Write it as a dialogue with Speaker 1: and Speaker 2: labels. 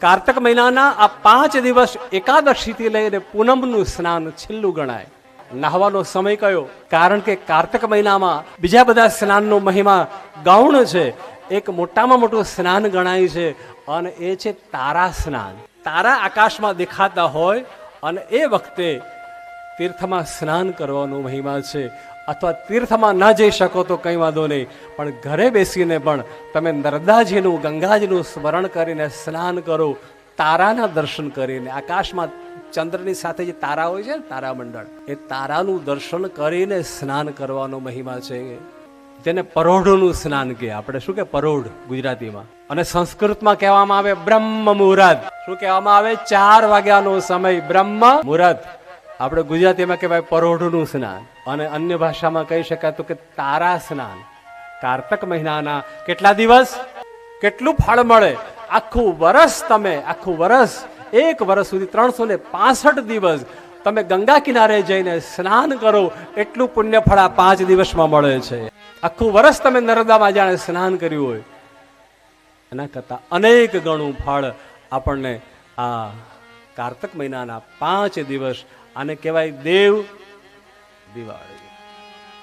Speaker 1: કાર્તક મહિનાના આ પાંચ દિવસ એકાદશીથી લઈને પૂનમનું સ્નાન છેલ્લું ગણાય. નાહવાનો સમય કયો? કારણ કે કાર્તક મહિનામાં બીજા બધા સ્નાનનો મહિમા ગૌણ છે. એક મોટામાં મોટું સ્નાન ગણાય છે અને એ છે તારા સ્નાન. તારા આકાશમાં દેખાતા હોય અને એ વખતે તીર્થમાં સ્નાન કરવાનો મહિમા છે. અથવા તીર્થમાં ના જઈ શકો તો કંઈ વાંધો નહીં. પણ ઘરે બેસીને પણ તમે નર્મદાજીનું, ગંગાજીનું સ્મરણ કરીને સ્નાન કરો, તારાના દર્શન કરીને. આકાશમાં ચંદ્રની સાથે જે તારા હોય છે ને તારામંડળ એ તારાનું દર્શન કરીને સ્નાન કરવાનો મહિમા છે. જેને પરોઢનું સ્નાન કહે આપણે. શું કે પરોઢ ગુજરાતીમાં? અને સંસ્કૃતમાં કહેવામાં આવે બ્રહ્મ મુહૂર્ત. શું કહેવામાં આવે? ચાર વાગ્યાનો સમય બ્રહ્મ મુહૂર્ત. આપણે ગુજરાતીમાં કહેવાય પરોઢનું સ્નાન. અને અન્ય ભાષામાં કહી શકાય તો કે તારા સ્નાન. કાર્તક મહિનાના કેટલા દિવસ? કેટલું ફળ મળે? આખું વરસ તમે, આખું વરસ, એક વર્ષ સુધી ત્રણસો ને પાસઠ દિવસ તમે ગંગા કિનારે જઈને સ્નાન કરો, એટલું પુણ્ય ફળ આ પાંચ દિવસમાં મળે છે. આખું વર્ષ તમે નર્મદામાં જાણે સ્નાન કર્યું હોય. એના કરતાં અનેક ગણું ફળ આપણને આ કાર્તક મહિનાના પાંચ દિવસ આને કહેવાય દેવ દિવાળી.